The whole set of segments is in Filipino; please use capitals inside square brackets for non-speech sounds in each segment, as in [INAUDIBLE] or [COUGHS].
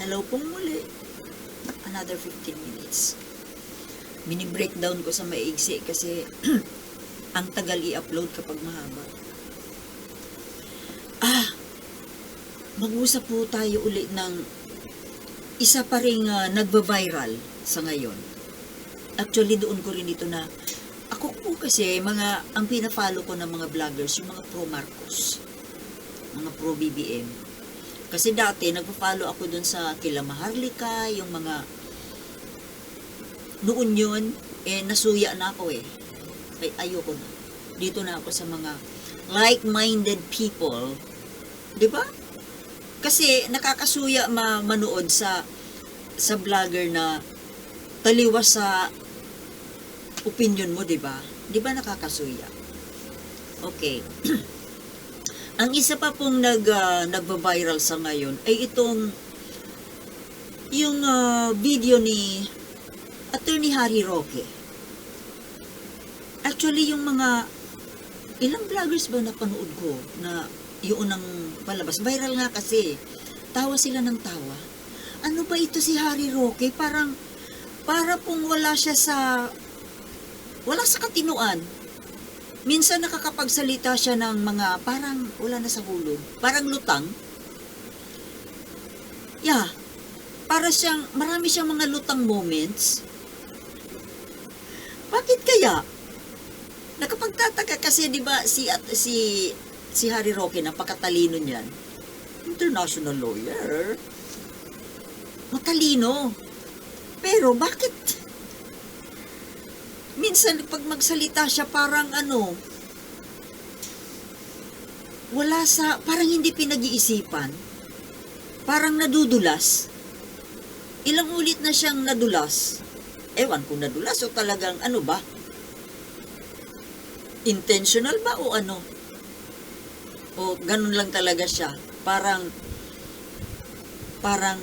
Hello pong muli. Another 15 minutes. Mini-breakdown ko sa maigsi kasi [CLEARS THROAT] ang tagal i-upload kapag mahaba. Ah, mag-usap po tayo uli ng isa pa rin nagba-viral sa ngayon. Actually, doon ko rin ito na ako po kasi mga ang pina-follow ko ng mga vloggers yung mga pro Marcos mga pro BBM kasi dati nagpo-follow ako dun sa kila Maharlika yung mga noon yun eh nasuya na ako eh ay ayoko na dito na ako sa mga like-minded people di ba kasi nakakasuya ma manood sa sa vlogger na taliwas sa opinion mo, di ba? Di ba nakakasuya? Okay. [CLEARS THROAT] Ang isa pa pong nag, uh, nagba-viral sa ngayon ay itong yung ah, video ni Attorney Harry Roque. Actually, yung mga ilang vloggers ba napanood ko na yung unang palabas. Viral nga kasi. Tawa sila ng tawa. Ano ba ito si Harry Roque? Parang, para pong wala siya sa wala sa katinuan. Minsan nakakapagsalita siya ng mga parang wala na sa hulog. Parang lutang. Yeah. Para siyang, marami siyang mga lutang moments. Bakit kaya? Nakapagtataka kasi 'di ba si at si si Harry Roque napakatalino niyan. International lawyer. Matalino. Pero bakit minsan pag magsalita siya parang ano, wala sa, parang hindi pinag-iisipan. Parang nadudulas. Ilang ulit na siyang nadulas. Ewan kung nadulas o talagang ano ba? Intentional ba o ano? O ganun lang talaga siya. Parang, parang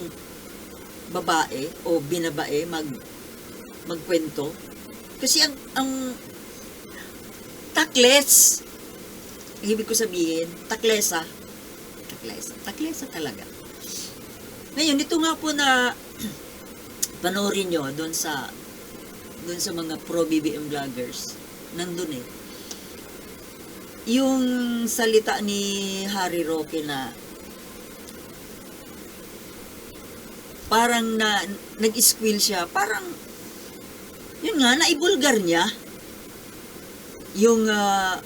babae o binabae mag magkwento kasi ang, ang takles, ibig ko sabihin, taklesa, taklesa, taklesa talaga. Ngayon, ito nga po na [CLEARS THROAT] panoorin nyo doon sa doon sa mga pro BBM vloggers, nandun eh. Yung salita ni Harry Roque na parang na nag-squill siya, parang yun nga, naibulgar niya yung ah,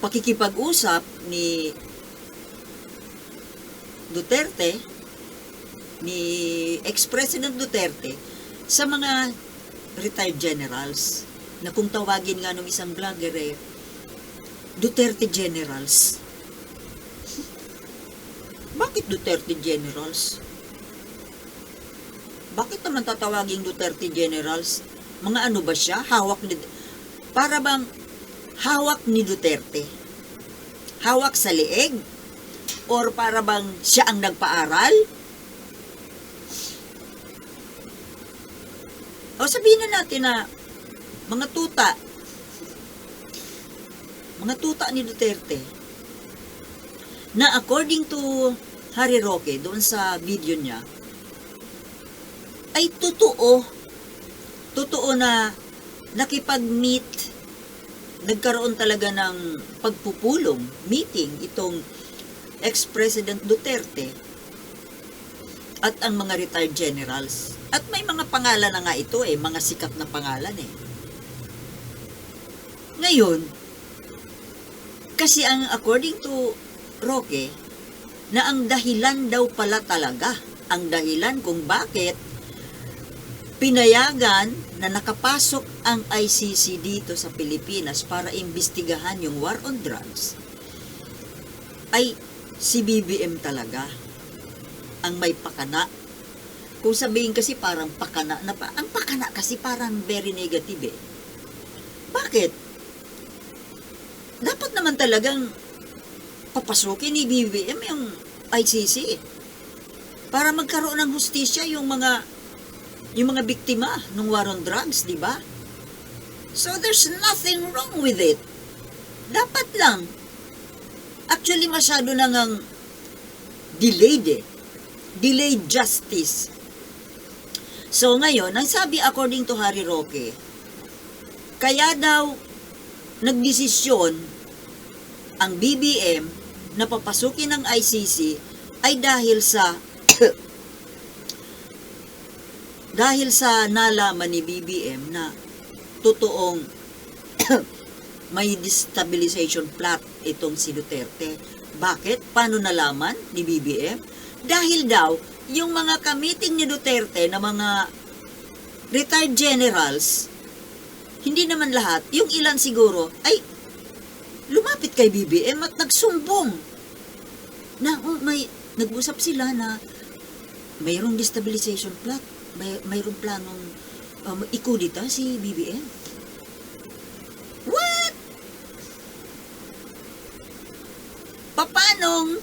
pakikipag-usap ni Duterte, ni ex-president Duterte, sa mga retired generals, na kung tawagin nga ng isang vlogger eh, Duterte generals. [LAUGHS] Bakit Duterte generals? Bakit naman tatawaging Duterte Generals? Mga ano ba siya? Hawak ni... Para bang hawak ni Duterte? Hawak sa leeg? Or para bang siya ang nagpaaral? O sabihin na natin na mga tuta, mga tuta ni Duterte, na according to Harry Roque, doon sa video niya, ay totoo. Totoo na nakipag-meet, nagkaroon talaga ng pagpupulong, meeting itong ex-president Duterte at ang mga retired generals. At may mga pangalan na nga ito eh, mga sikat na pangalan eh. Ngayon, kasi ang according to Roque, na ang dahilan daw pala talaga, ang dahilan kung bakit pinayagan na nakapasok ang ICC dito sa Pilipinas para imbestigahan yung war on drugs ay si BBM talaga ang may pakana. Kung sabihin kasi parang pakana na pa, ang pakana kasi parang very negative eh. Bakit? Dapat naman talagang papasukin ni BBM yung ICC para magkaroon ng hustisya yung mga yung mga biktima ng war on drugs, di ba? So there's nothing wrong with it. Dapat lang. Actually, masyado nang ang delayed eh. delayed justice. So ngayon, ang sabi according to Harry Roque, kaya daw nagdesisyon ang BBM na papasukin ng ICC ay dahil sa dahil sa nalaman ni BBM na totoong [COUGHS] may destabilization plot itong si Duterte. Bakit? Paano nalaman ni BBM? Dahil daw, yung mga kamiting ni Duterte na mga retired generals, hindi naman lahat, yung ilan siguro, ay lumapit kay BBM at nagsumbong na oh, may nag-usap sila na mayroong destabilization plot, may mayroong planong um, ikudita si BBM. What? Papanong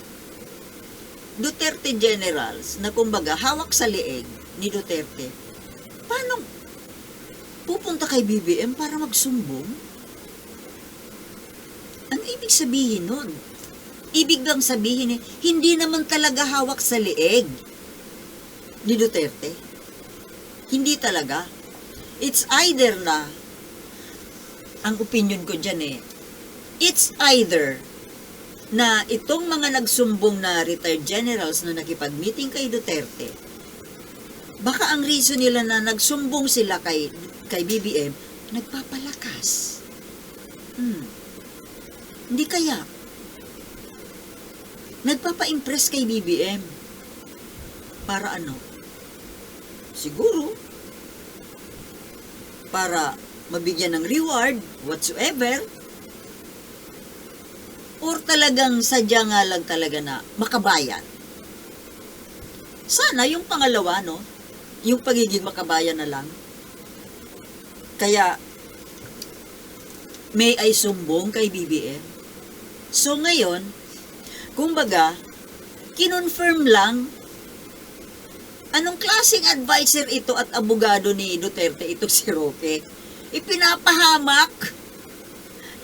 Duterte generals na kumbaga hawak sa leeg ni Duterte, paano pupunta kay BBM para magsumbong? Ano ibig sabihin nun? Ibig bang sabihin eh, hindi naman talaga hawak sa leeg ni Duterte. Hindi talaga. It's either na, ang opinion ko dyan eh, it's either na itong mga nagsumbong na retired generals na nakipag-meeting kay Duterte, baka ang reason nila na nagsumbong sila kay, kay BBM, nagpapalakas. Hmm. Hindi kaya. Nagpapa-impress kay BBM. Para ano? Siguro, para mabigyan ng reward, whatsoever, or talagang sadya nga lang talaga na makabayan. Sana yung pangalawa, no? Yung pagiging makabayan na lang. Kaya, may ay sumbong kay BBM. So ngayon, kumbaga, kinonfirm lang anong klaseng advisor ito at abogado ni Duterte ito si Roque. Ipinapahamak.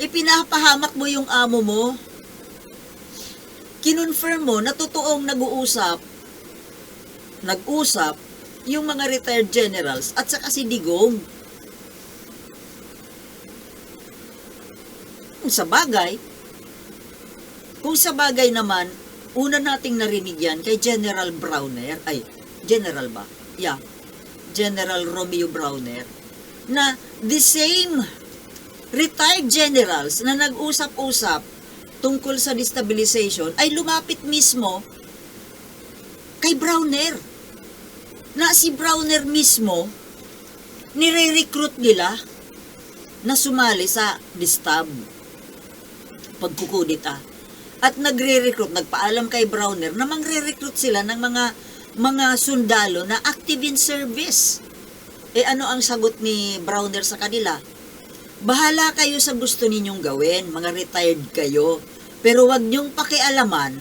Ipinapahamak mo yung amo mo. Kinonfirm mo na totoong nag-uusap, nag-usap yung mga retired generals at saka si Digong. Kung sa bagay, kung sa bagay naman, una nating narinig yan kay General Browner, ay, General ba? Yeah, General Romeo Browner, na the same retired generals na nag-usap-usap tungkol sa destabilization ay lumapit mismo kay Browner. Na si Browner mismo, nire-recruit nila na sumali sa distab pagkukudita. At nagre-recruit, nagpaalam kay Browner na mangre-recruit sila ng mga mga sundalo na active in service. Eh ano ang sagot ni Browner sa kanila? Bahala kayo sa gusto ninyong gawin, mga retired kayo. Pero wag niyong pakialaman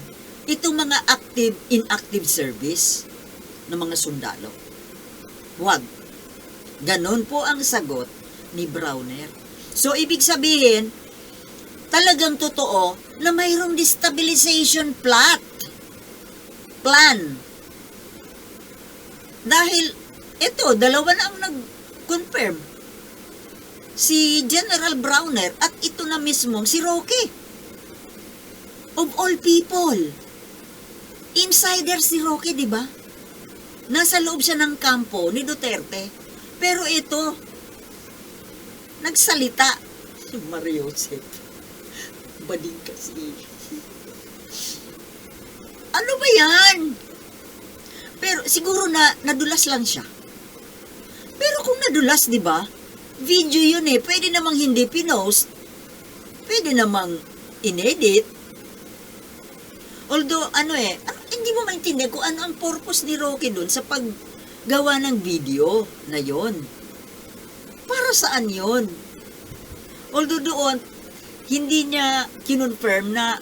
itong mga active, inactive service ng mga sundalo. Wag. Ganon po ang sagot ni Browner. So, ibig sabihin, talagang totoo na mayroong destabilization plot. Plan. Dahil, ito, dalawa na ang nag-confirm. Si General Browner at ito na mismo si Roque. Of all people. Insider si Roque, di ba? Nasa loob siya ng kampo ni Duterte. Pero ito, nagsalita. Si [LAUGHS] Mario Joseph. Bading kasi. Ano ba yan? Pero siguro na nadulas lang siya. Pero kung nadulas, di ba? Video yun eh. Pwede namang hindi pinost. Pwede namang inedit. Although, ano eh, ano, hindi mo maintindihan kung ano ang purpose ni Rocky dun sa paggawa ng video na yon. Para saan yon? Although doon, hindi niya kinonfirm na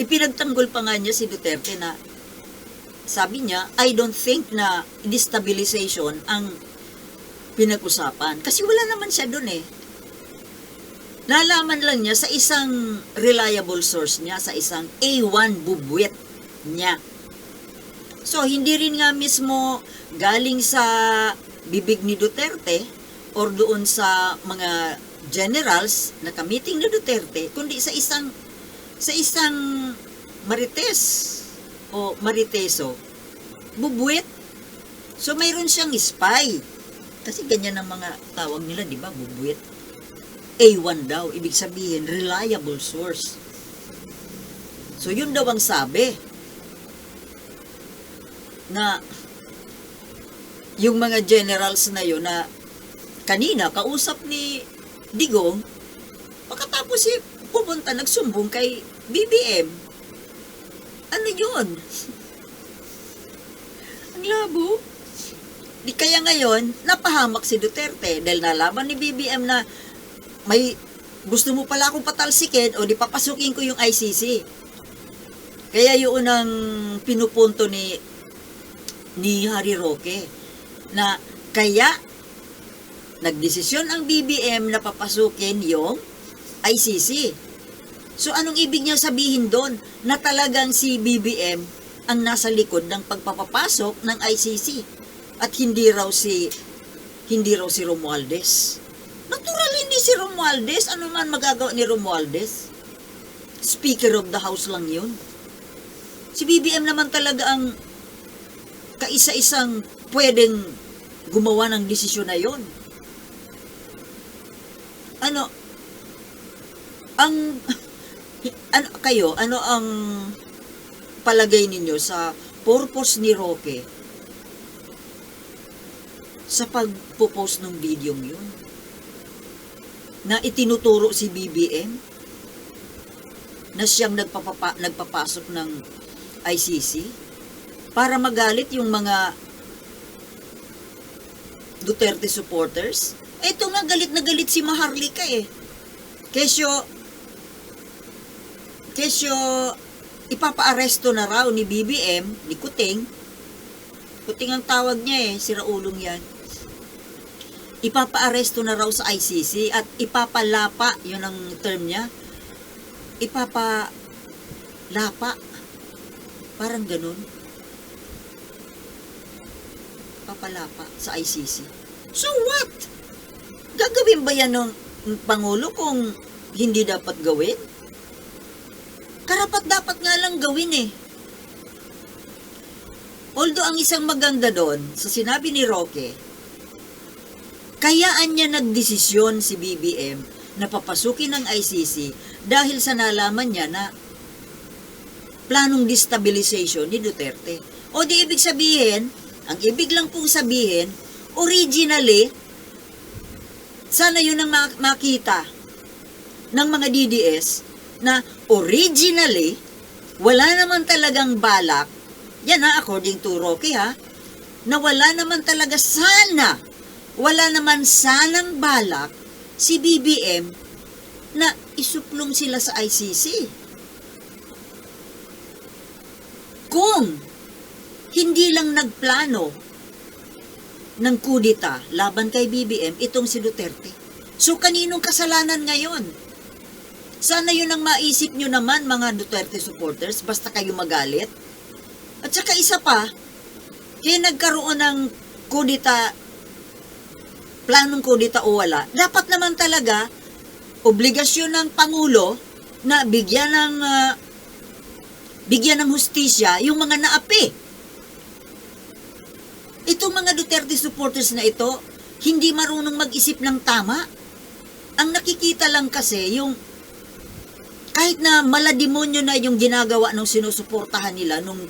ipinagtanggol pa nga niya si Duterte na sabi niya, I don't think na destabilization ang pinag-usapan. Kasi wala naman siya doon eh. Nalaman lang niya sa isang reliable source niya, sa isang A1 bubwet niya So, hindi rin nga mismo galing sa bibig ni Duterte or doon sa mga generals na kamiting ni Duterte, kundi sa isang sa isang marites o mariteso, bubuwit. So, mayroon siyang spy. Kasi ganyan ang mga tawag nila, di ba? Bubuwit. A1 daw, ibig sabihin, reliable source. So, yun daw ang sabi na yung mga generals na yun na kanina kausap ni Digong pagkatapos eh pupunta nagsumbong kay BBM yun? Ang labo. Di kaya ngayon napahamak si Duterte dahil nalaman ni BBM na may gusto mo pala akong patalsikin o di papasukin ko yung ICC kaya yun ang pinupunto ni ni Harry Roque na kaya nagdesisyon ang BBM na papasukin yung ICC. So anong ibig niya sabihin doon na talagang si BBM ang nasa likod ng pagpapapasok ng ICC at hindi raw si hindi raw si Romualdez. Natural hindi si Romualdez, ano man magagawa ni Romualdez? Speaker of the House lang yun. Si BBM naman talaga ang kaisa-isang pwedeng gumawa ng desisyon na yon. Ano, ang, ano, kayo, ano ang palagay ninyo sa purpose ni Roque sa pagpo-post ng video yun? Na itinuturo si BBM na siyang nagpapapa, nagpapasok ng ICC para magalit yung mga Duterte supporters. Eto nga, galit na galit si Maharlika eh. Kesyo, kesyo, ipapaaresto na raw ni BBM, ni Kuting. Kuting ang tawag niya eh, si Raulong yan. Ipapaaresto na raw sa ICC at ipapalapa, yun ang term niya. Ipapalapa. Parang ganun papalapa sa ICC. So what? Gagawin ba yan ng Pangulo kung hindi dapat gawin? Karapat dapat nga lang gawin eh. Although ang isang maganda doon, sa sinabi ni Roque, kayaan niya nagdesisyon si BBM na papasukin ng ICC dahil sa nalaman niya na planong destabilization ni Duterte. O di ibig sabihin, ang ibig lang pong sabihin, originally, sana yun ang mak- makita ng mga DDS na originally, wala naman talagang balak, yan ha, according to Rocky ha, na wala naman talaga sana, wala naman sanang balak si BBM na isuplong sila sa ICC. Kung hindi lang nagplano ng kudita laban kay BBM itong si Duterte. So kaninong kasalanan ngayon? Sana yun ang maisip nyo naman mga Duterte supporters basta kayo magalit. At saka isa pa, kaya nagkaroon ng kudita, planong kudita o wala, dapat naman talaga obligasyon ng Pangulo na bigyan ng ah, bigyan ng hustisya yung mga naapi Itong mga Duterte supporters na ito, hindi marunong mag-isip ng tama. Ang nakikita lang kasi yung kahit na malademonyo na yung ginagawa ng sinusuportahan nila, nung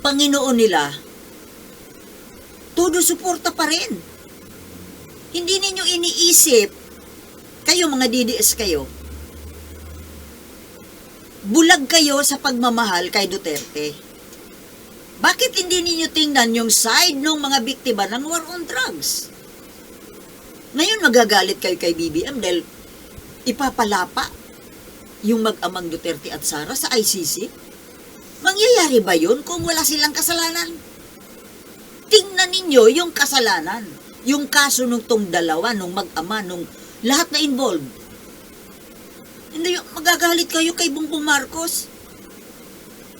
Panginoon nila, todo suporta pa rin. Hindi ninyo iniisip, kayo mga DDS kayo, bulag kayo sa pagmamahal kay Duterte. Bakit hindi ninyo tingnan yung side ng mga biktima ng war on drugs? Ngayon magagalit kayo kay BBM dahil ipapalapa yung mag-amang Duterte at Sara sa ICC? Mangyayari ba yun kung wala silang kasalanan? Tingnan ninyo yung kasalanan. Yung kaso nung tong dalawa, nung mag-ama, nung lahat na involved. Hindi, magagalit kayo kay Bongbong Marcos.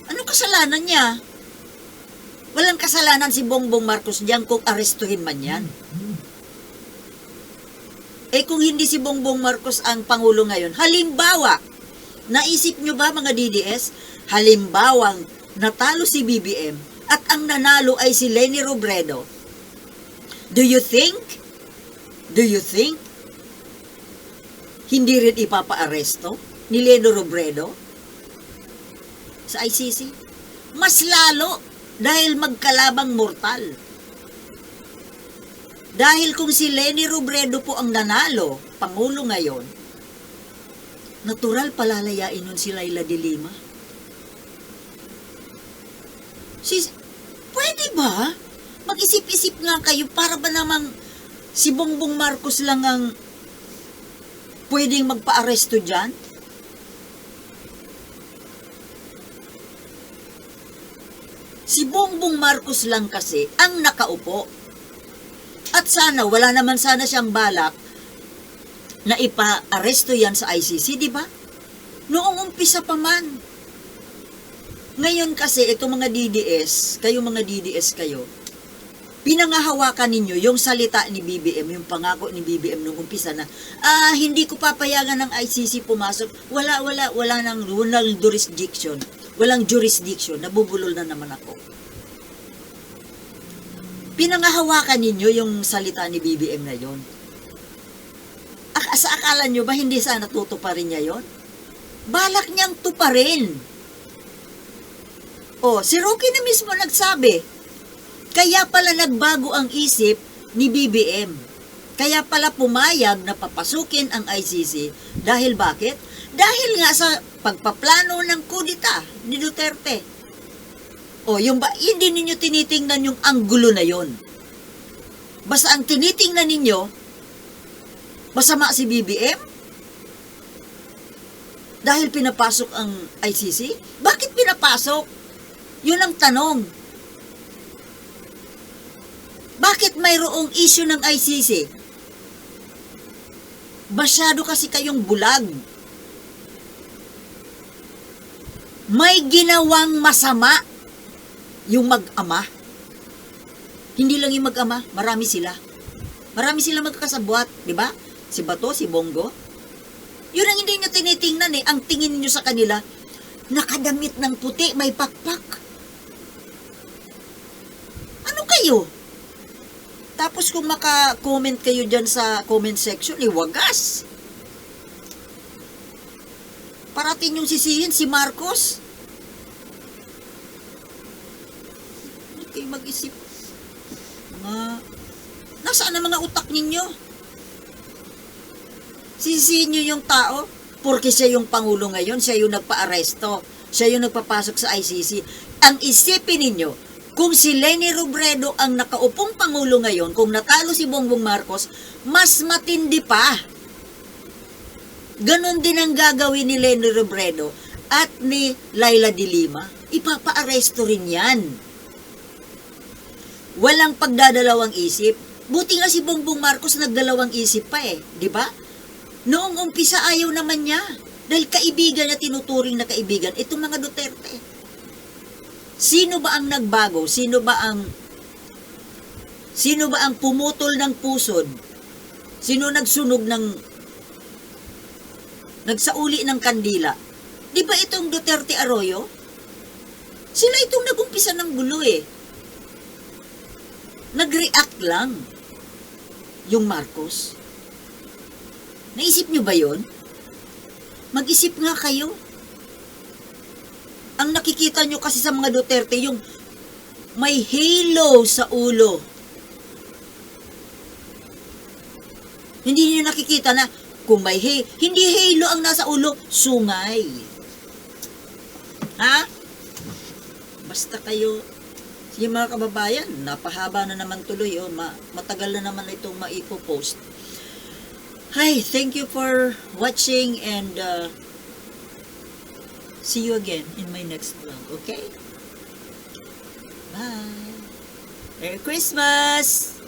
Ano kasalanan niya? Walang kasalanan si Bongbong Marcos diyan kung arestuhin man yan. Eh kung hindi si Bongbong Marcos ang Pangulo ngayon, halimbawa, naisip nyo ba mga DDS, halimbawang natalo si BBM at ang nanalo ay si Lenny Robredo, do you think, do you think, hindi rin ipapaaresto ni Lenny Robredo sa ICC? Mas lalo dahil magkalabang mortal. Dahil kung si Lenny Robredo po ang nanalo, Pangulo ngayon, natural palalayain nun si Laila de Lima. Si, pwede ba? Mag-isip-isip nga kayo para ba namang si Bongbong Marcos lang ang pwedeng magpa-aresto dyan? Si Bongbong Marcos lang kasi ang nakaupo. At sana, wala naman sana siyang balak na ipa-aresto yan sa ICC, di ba? Noong umpisa pa man. Ngayon kasi, itong mga DDS, kayo mga DDS kayo, pinangahawakan ninyo yung salita ni BBM, yung pangako ni BBM nung umpisa na, ah, hindi ko papayagan ng ICC pumasok. Wala, wala, wala nang, walang jurisdiction. Walang jurisdiction. Nabubulol na naman ako. Pinangahawakan ninyo yung salita ni BBM na yon. Ak- sa akala nyo ba hindi sana tutuparin niya yon? Balak niyang tuparin. Oh, si Rocky na mismo nagsabi, kaya pala nagbago ang isip ni BBM. Kaya pala pumayag na papasukin ang ICC. Dahil bakit? Dahil nga sa pagpaplano ng kudita ni Duterte. O, yung ba, hindi ninyo tinitingnan yung anggulo na yon. Basta ang tinitingnan ninyo, masama si BBM? Dahil pinapasok ang ICC? Bakit pinapasok? Yun ang tanong. Bakit mayroong issue ng ICC? Masyado kasi kayong bulag. May ginawang masama yung mag-ama. Hindi lang yung mag-ama, marami sila. Marami sila magkakasabwat, di ba? Si Bato, si Bongo. Yun ang hindi nyo tinitingnan eh. Ang tingin nyo sa kanila, nakadamit ng puti, may pakpak. Ano kayo? Tapos kung maka-comment kayo dyan sa comment section, eh, wagas. Parating yung sisihin si Marcos. Hindi kayo mag-isip. Mga, nasaan ang mga utak ninyo? Sisihin nyo yung tao, porque siya yung Pangulo ngayon, siya yung nagpa-aresto, siya yung nagpapasok sa ICC. Ang isipin ninyo, kung si Lenny Robredo ang nakaupong Pangulo ngayon, kung natalo si Bongbong Marcos, mas matindi pa. Ganon din ang gagawin ni Lenny Robredo at ni Laila de Lima. Ipapa-aresto rin yan. Walang pagdadalawang isip. Buti nga si Bongbong Marcos nagdalawang isip pa eh, di ba? Noong umpisa ayaw naman niya. Dahil kaibigan na tinuturing na kaibigan, itong mga Duterte. Sino ba ang nagbago? Sino ba ang Sino ba ang pumutol ng pusod? Sino nagsunog ng nagsauli ng kandila? Di ba itong Duterte Arroyo? Sila itong nagumpisa ng gulo eh. Nag-react lang yung Marcos. Naisip nyo ba yon? Mag-isip nga kayo. Ang nakikita nyo kasi sa mga Duterte, yung may halo sa ulo. Hindi nyo nakikita na kung may hay, hindi halo ang nasa ulo, sungay. Ha? Basta kayo, yung mga kababayan, napahaba na naman tuloy, oh, ma- matagal na naman itong maipopost. Hi, thank you for watching and uh, see you again in my next vlog, okay? Bye! Merry Christmas!